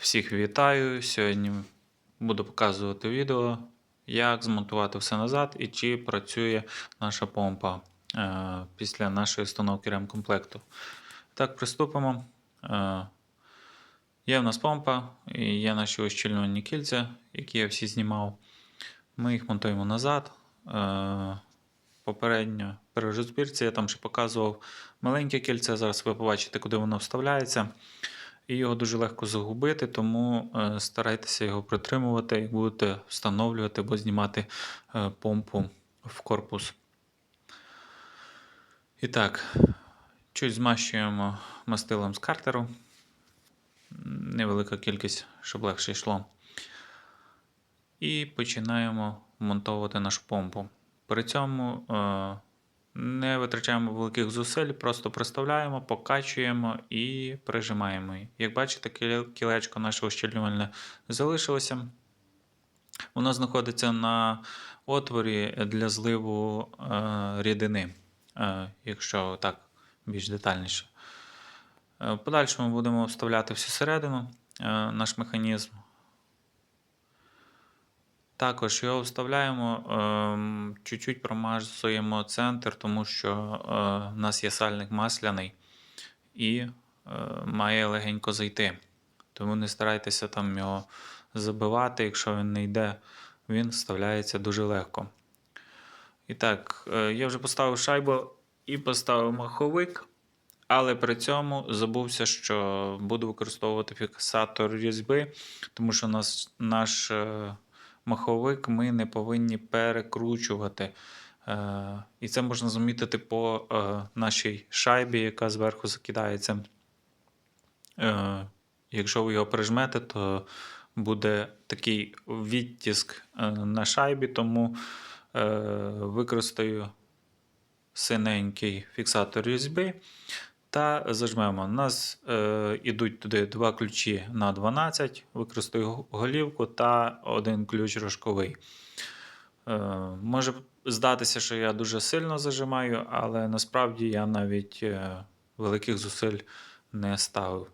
Всіх вітаю. Сьогодні буду показувати відео, як змонтувати все назад і чи працює наша помпа е, після нашої установки ремкомплекту. Так, приступимо. Е, є в нас помпа і є наші ущільнювальні кільця, які я всі знімав. Ми їх монтуємо назад. Е, попередньо при розбірці я там ще показував маленьке кільце. Зараз ви побачите, куди воно вставляється. І його дуже легко загубити, тому е, старайтеся його притримувати, як будете встановлювати або знімати е, помпу в корпус. І так, чуть змащуємо мастилом з картеру. Невелика кількість, щоб легше йшло. І починаємо монтовувати нашу помпу. При цьому е, не витрачаємо великих зусиль, просто приставляємо, покачуємо і прижимаємо. Як бачите, кілечко наше ущільнювальне залишилося. Воно знаходиться на отворі для зливу е, рідини, е, якщо так більш детальніше. Е, В подальшому будемо вставляти всю середину наш механізм. Також його вставляємо, ем, чуть-чуть промазуємо центр, тому що е, в нас є сальник масляний і е, має легенько зайти. Тому не старайтеся там його забивати, якщо він не йде, він вставляється дуже легко. І так, е, я вже поставив шайбу і поставив маховик, але при цьому забувся, що буду використовувати фіксатор різьби, тому що наш е, маховик ми не повинні перекручувати. Е, і це можна замітити по е, нашій шайбі, яка зверху закидається. Е, якщо ви його прижмете, то буде такий відтиск на шайбі, тому використаю синенький фіксатор різьби та зажмемо. У нас е, ідуть туди два ключі на 12, використаю голівку та один ключ рожковий. Е, може здатися, що я дуже сильно зажимаю, але насправді я навіть е, великих зусиль не ставив.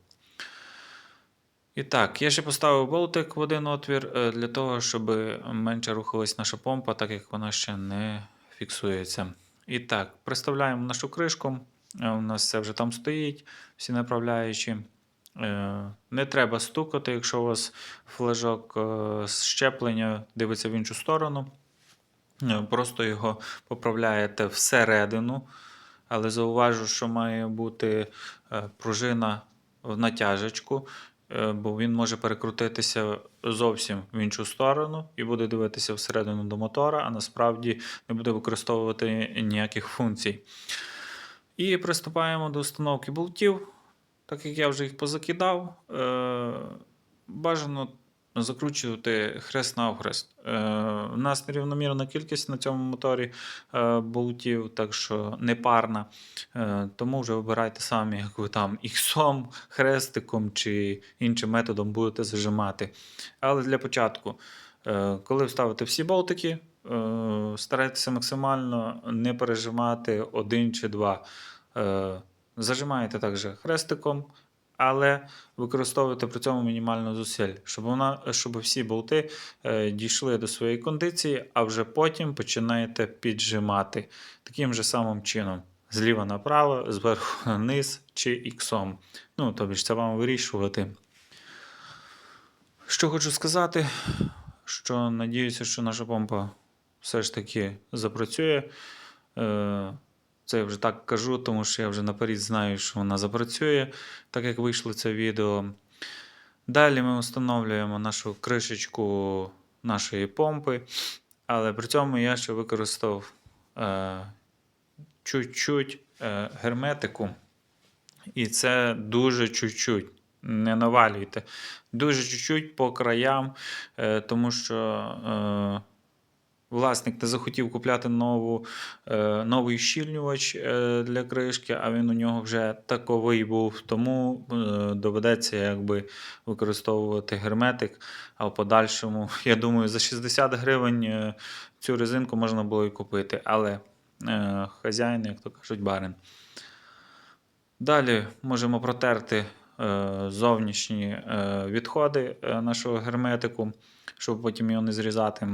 І так, я ще поставив болтик в один отвір е, для того, щоб менше рухалась наша помпа, так як вона ще не фіксується. І так, приставляємо нашу кришку. Е, У нас все вже там стоїть, всі направляючі. Е, Не треба стукати, якщо у вас флажок е, щеплення дивиться в іншу сторону. Просто його поправляєте всередину. Але зауважу, що має бути пружина в натяжечку, бо він може перекрутитися зовсім в іншу сторону і буде дивитися всередину до мотора, а насправді не буде використовувати ніяких функцій. І приступаємо до установки болтів. Так як я вже їх позакидав, е, бажано закручувати хрест навхрест. Е, у нас нерівномірна кількість на цьому моторі е, болтів, так що не парна. Е, тому вже вибирайте самі, як ви там іксом, хрестиком чи іншим методом будете зажимати. Але для початку, е, коли вставите всі болтики, е, старайтеся максимально не пережимати один чи два. Е, Зажимаєте також хрестиком, але використовуйте при цьому мінімально зусиль, щоб, вона, щоб всі болти е, дійшли до своєї кондиції, а вже потім починаєте піджимати таким же самим чином. Зліва направо, зверху на низ чи іксом. Ну, тобі ж це вам вирішувати. Що хочу сказати, що надіюся, що наша помпа все ж таки запрацює. Е, Це я вже так кажу, тому що я вже наперед знаю, що вона запрацює, так як вийшло це відео. Далі ми встановлюємо нашу кришечку нашої помпи, але при цьому я ще використав е, чуть-чуть е, герметику. І це дуже чуть-чуть. Не навалюйте. Дуже чуть-чуть по краям, е, тому що е, власник не захотів купляти нову, е, новий щільнювач е, для кришки, а він у нього вже таковий був. Тому е, доведеться якби використовувати герметик. А в подальшому, я думаю, за 60 гривень цю резинку можна було і купити. Але хазяїн, як то кажуть, барин. Далі можемо протерти зовнішні відходи нашого герметику, щоб потім його не зрізати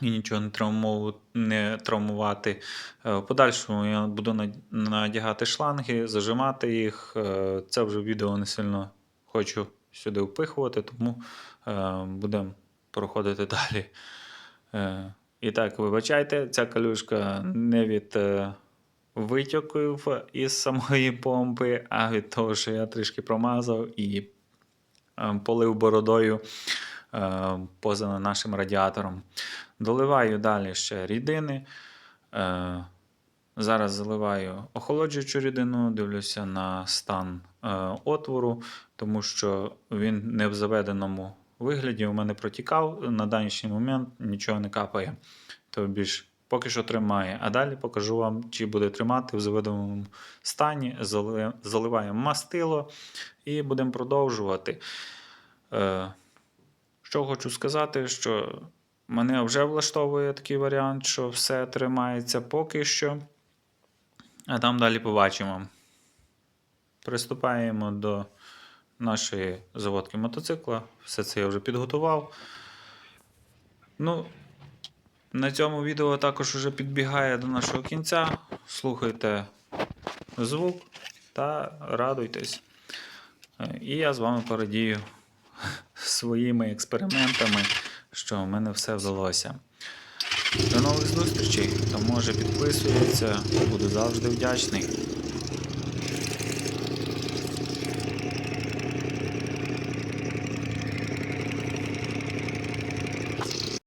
і нічого не, травмову, не травмувати. Е, В подальшому я буду надягати шланги, зажимати їх. Е, Це вже відео не сильно хочу сюди впихувати, тому е, будемо проходити далі. І так, вибачайте, ця калюшка не від е, із самої помпи, а від того, що я трішки промазав і е, полив бородою поза нашим радіатором. Доливаю далі ще рідини. Е, Зараз заливаю охолоджуючу рідину, дивлюся на стан е, отвору, тому що він не в заведеному вигляді у мене протікав. На даний момент нічого не капає. Тобі ж поки що тримає. А далі покажу вам, чи буде тримати в заведеному стані. Зали- Заливаємо мастило і будемо продовжувати. Що хочу сказати, що мене вже влаштовує такий варіант, що все тримається поки що. А там далі побачимо. Приступаємо до нашої заводки мотоцикла. Все це я вже підготував. Ну, на цьому відео також вже підбігає до нашого кінця. Слухайте звук та радуйтесь. Е, І я з вами порадію своїми експериментами, що в мене все вдалося. До нових зустрічей. Хто може підписується, буду завжди вдячний.